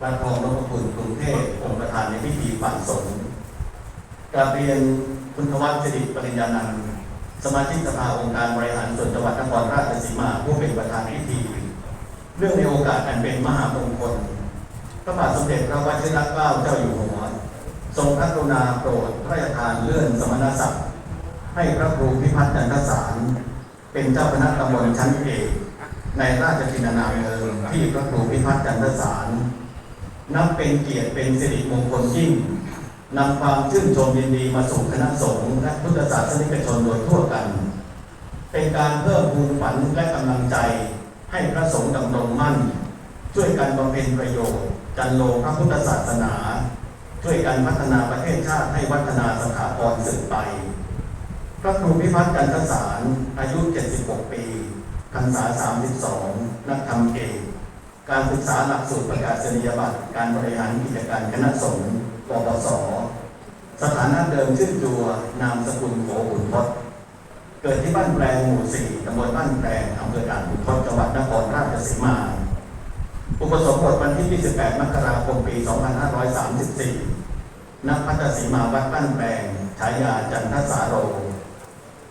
บ้านทองนพคุณกรุงเทพองค์ประธานในพิธีฝ่ายสงฆ์กาเรียนคุณทวัฒน์สิริปริญญานันท์สมาชิกสภาองค์การบริหารส่วนจังหวัดนครราชสีมาผู้เป็นประธานพิธี เรื่องในโอกาสอันเป็นมหามงคลพระบาทสมเด็จพระวชิรเกล้าเจ้าอยู่หัว ทรงพระกรุณาโปรดพระราชทานเลื่อนสมณศักดิ์ให้พระครูพิพัฒน์จันทสาร เป็นเจ้าคณะตำบลชั้นเอกในราชกินานามเดิมที่พระครูพิพัฒน์จันทสาร นับเป็นเกียรติเป็นสิริมงคลยิ่งนำความชื่นชมยินดีมาสู่คณะสงฆ์และพุทธศาสนิกชนโดยทั่วกัน เป็นการเพิ่มภูมิฝันและกำลังใจ ให้พระสงฆ์ดำรงมั่น ช่วยกันบำเพ็ญประโยชน์จันโลพระพุทธศาสนา ช่วยกันพัฒนาประเทศชาติให้วัฒนาสถาพรสืบไป พระครูพิพัฒน์จันทสารอายุ 76 ปีพรรษา 32 นักธรรมเอก การศึกษาหลักสูตรประกาศนียบัตรการบริหารกิจการคณะสงฆ์ปปสสถานะเดิมชื่อจัวนามสกุลโขอุ่นพจน์เกิดที่บ้านแปลงหมู่4ตำบลบ้านแปลงอำเภอด่านขุนทดจังหวัดนครราชสีมา อุปสมบทวันที่ 28 มกราคม ปี 2534 ณ พัทสีมาวัดบ้านแปลง ฉายาจันทสาโร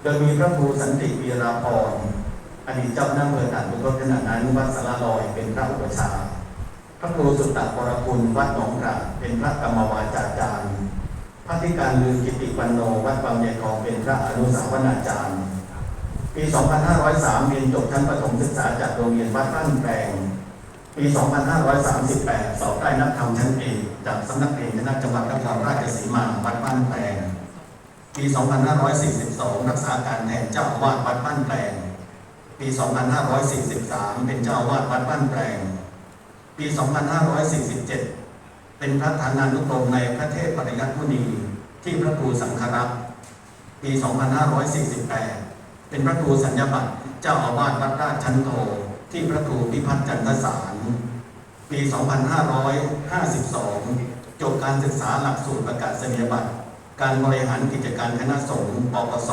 โดยมีพระครูสันติวีราพร อดีตเจ้าหน้าเมืองด่านขุนทดขณะนั้นวัดสารลอยเป็นพระอุปชาพระครูสุตตะปรคุณวัดหนองกระเป็นพระกรรมวาจาจารย์พระธิการลือกิติปันโนวัดบางใหญ่ทองเป็นพระอนุสาวนาจารย์ปี 2503 เรียนจบชั้นประถมศึกษาจากโรงเรียนวัดบ้านแปลง ปี 2538 สอบได้นักธรรมชั้นเอกจากสำนักเรียนคณะจังหวัดนครราชสีมาวัดบ้านแปลง ปี 2542 รักษาการแทนเจ้าอาวาสวัดบ้านแปลง ปี 2543 เป็นเจ้าอาวาสวัดบ้านแปลง ปี 2547 เป็นพระฐานานุกรมในพระเทพปริยัติมุนีที่พระครูสังฆรักษ์ปี 2548 เป็นพระครูสัญญาบัตรเจ้าอาวาสวัดราชชันโทที่พระครูพิพัฒน์จันทสาร ปี 2552 จบการศึกษาหลักสูตรประกาศนียบัตร การบริหารกิจการคณะสงฆ์ปปส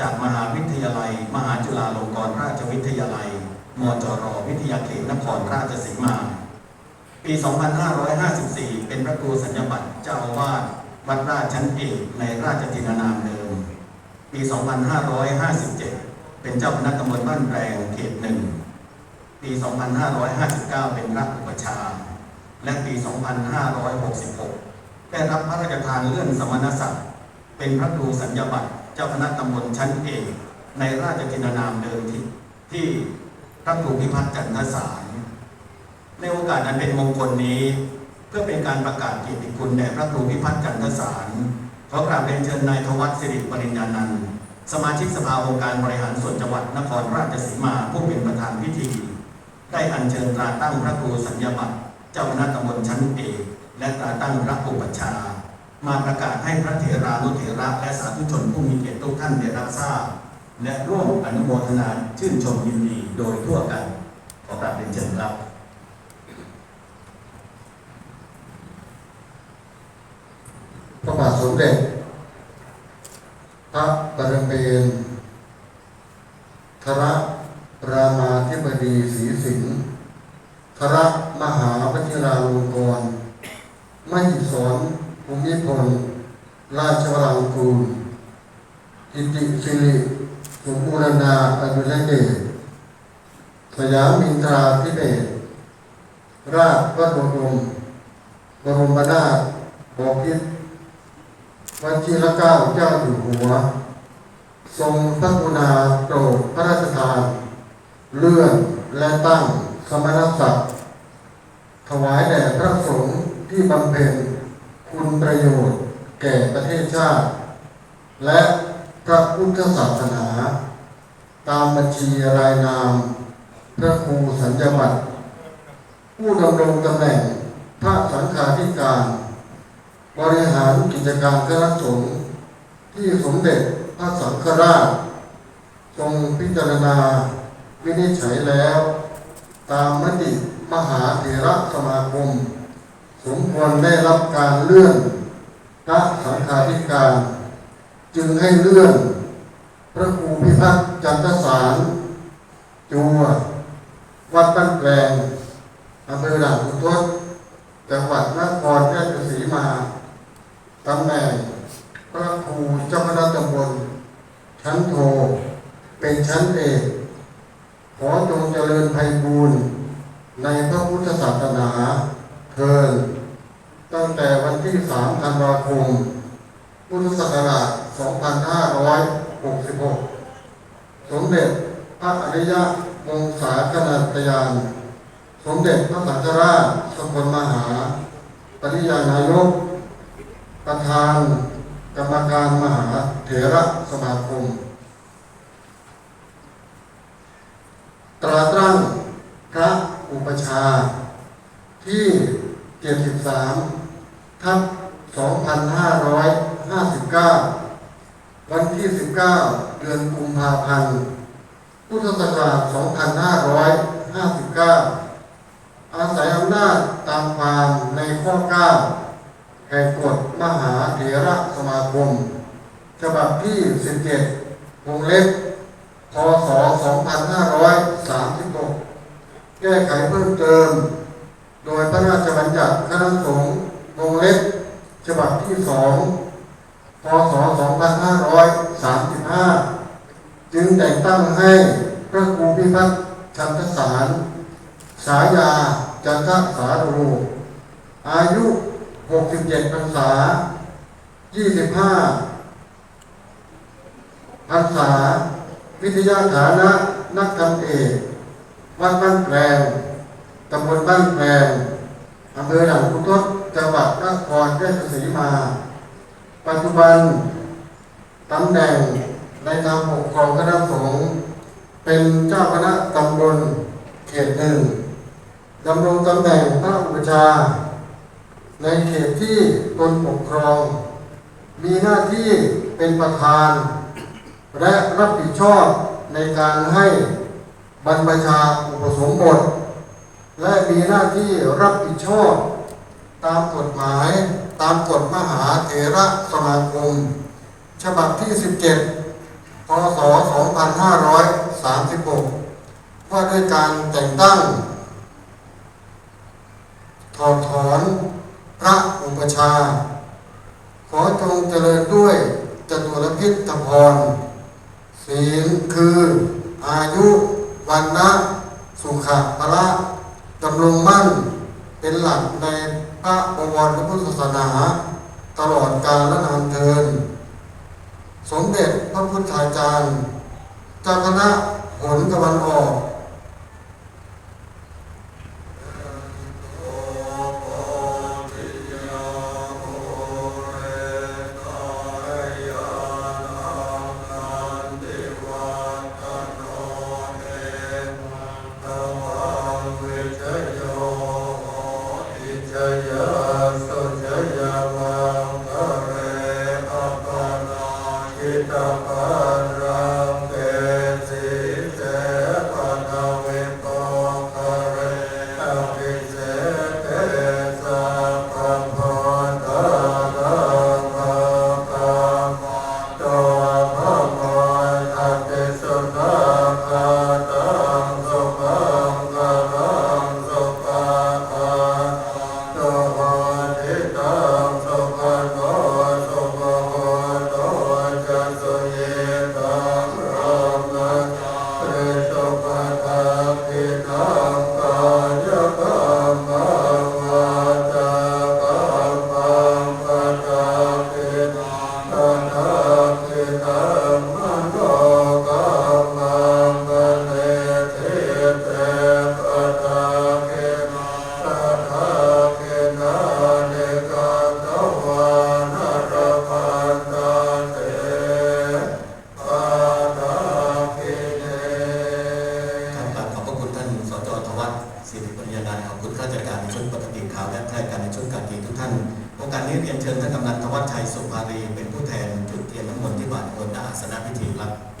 จากมหาวิทยาลัย มหาจุฬาลงกรณราชวิทยาลัย มจรวิทยาเขตนครราชสีมา ปี 2554 เป็นพระครูสัญญาบัตรเจ้าอาวาสวัดราชชั้นเอกในราชจินานามเดิม ปี 2557 เป็นเจ้าคณะตำบลบ้านแรงเขตหนึ่ง ปี 2559 เป็นรักอุปชา และปี 2566 ได้รับพระราชทานเลื่อนสมณศักดิ์เป็นพระครูสัญญาบัตร เจ้าคณะตำบลชั้นเอกในราชกินานามเดิมที่ที่พระครูพิพัฒน์จันทสารในโอกาสอันเป็นมงคลนี้ เพื่อเป็นการประกาศเกียรติคุณแด่พระครูพิพัฒน์จันทสารขอกราบเรียนเชิญนายทวัฒน์สิริปริญญานันท์สมาชิกสภาองค์การบริหารส่วนจังหวัดนครราชสีมาผู้เป็นประธานพิธี ได้อัญเชิญตราตั้งพระครูสัญญาบัตรเจ้าคณะตำบลชั้นเอกและตราตั้งพระอุปัชฌาย์ มาประกาศให้พระเถรานุเถระและสาธุชนผู้มีเกียรติทุกท่านได้รับทราบ และร่วมอนุโมทนาชื่นชมยินดีโดยทั่วกัน ขอกราบเรียนเชิญครับพระบาทสมเด็จพระบรมเนทรรามาธิบดีศรีสิงห์ทรมหาวชิราลงกรณ์ไม่สอนภูมิพล ราชวรังกูลกิติ สิริสมบูรณาอภิรเดชสยามินทราธิเบศราชวโรมบรมนาถบพิตรวันที่ละเก้าเจ้าอยู่หัว ทรงพระกุณาโปรดพระราชทาน เลื่อนและตั้งสมณศักดิ์ถวายแด่พระสงฆ์ที่บำเพ็ญคุณประโยชน์แก่ประเทศชาติ และ พระพุทธศาสนา ตามบัญชีรายนาม พระครูสัญญาบัตรผู้ดำรงตำแหน่งพระสังฆาธิการ บริหารกิจการคณะสงฆ์ที่สมเด็จพระสังฆราช ทรงพิจารณาวินิจฉัยแล้ว ตามมติมหาเถระสมาคม สมควรได้รับการเลื่อนพระสังฆาธิการ จึงให้เลื่อน พระครูพิพัฒน์จันทสารจัววัดบ้านแปลงอำเภอด่านขุนทดจังหวัดนครราชสีมาตำแหน่งพระครูเจ้าคณะตำบลชั้นโท เป็นชั้นเอกขอจงเจริญไพบูรณ์ในพระพุทธศาสนาเทินตั้งแต่วันที่ 3 ธันวาคม พุทธศักราช 2566 สมเด็จพระอริยวงศาคณาตยาน สมเด็จพระสังฆราชสกลมหา ปริยานายก ประธานกรรมการมหาเถระสมาคม ตราตรั้งพระอุปชา ที่73ทับ2559 วันที่ 19 เดือนกุมภาพันธ์ พุทธศักราช 2559 อาศัยอำนาจตามความในข้อ 9 แห่งกฎมหาเถระสมาคม ฉบับที่ 17 วงเล็บ พศ 2536 แก้ไขเพิ่มเติม โดยพระราชบัญญัติคณะสงฆ์วงเล็บ ฉบับที่ 2 พศ 2535 จึงแต่งตั้งให้พระครูพิพัฒน์ชันทสารฉายาจันทสาโรอายุ 67พรรษา 25พรรษา วิทยาฐานะนักธรรมเอกวัดบ้านแปลงตำบลบ้านแปลงอำเภอหนองคุทศจังหวัดนครราชสีมา ปัจจุบันตำแหน่งในทางปกครองคณะสงฆ์เป็นเจ้าคณะตำบลเขตหนึ่งดำรงตำแหน่งพระอุปชา ในเขตที่ตนปกครอง มีหน้าที่เป็นประธาน และรับผิดชอบในการให้บรรพชาอุปสมบท และมีหน้าที่รับผิดชอบ ตามกฎหมายตามกฎมหาเถระสมาคม ฉบับที่ 17 พศ 2536 ว่าด้วยการแต่งตั้ง ถอดถอนพระอุปชา ขอจงเจริญด้วยจตุรพิธพรศีลคืออายุวันนะสุขะพละดำรงมั่นเป็นหลักใน พระบวรพระพุทธศาสนา ตลอดกาลและนานเทิน สมเด็จพระพุทธาจารย์เจ้าคณะหนตะวันออก สิริปัญญานายขอบคุณข้าราชการในชุดปกติข่าวและข้าราชการในชุดการกีทุกท่านโอกาสนี้เรียนเชิญท่านกำนันทวัชชัยสุภารีเป็นผู้แทนจุดเทียนน้ำมนต์ที่บาทโอนณอาสนพิธีครับ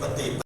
วิปติ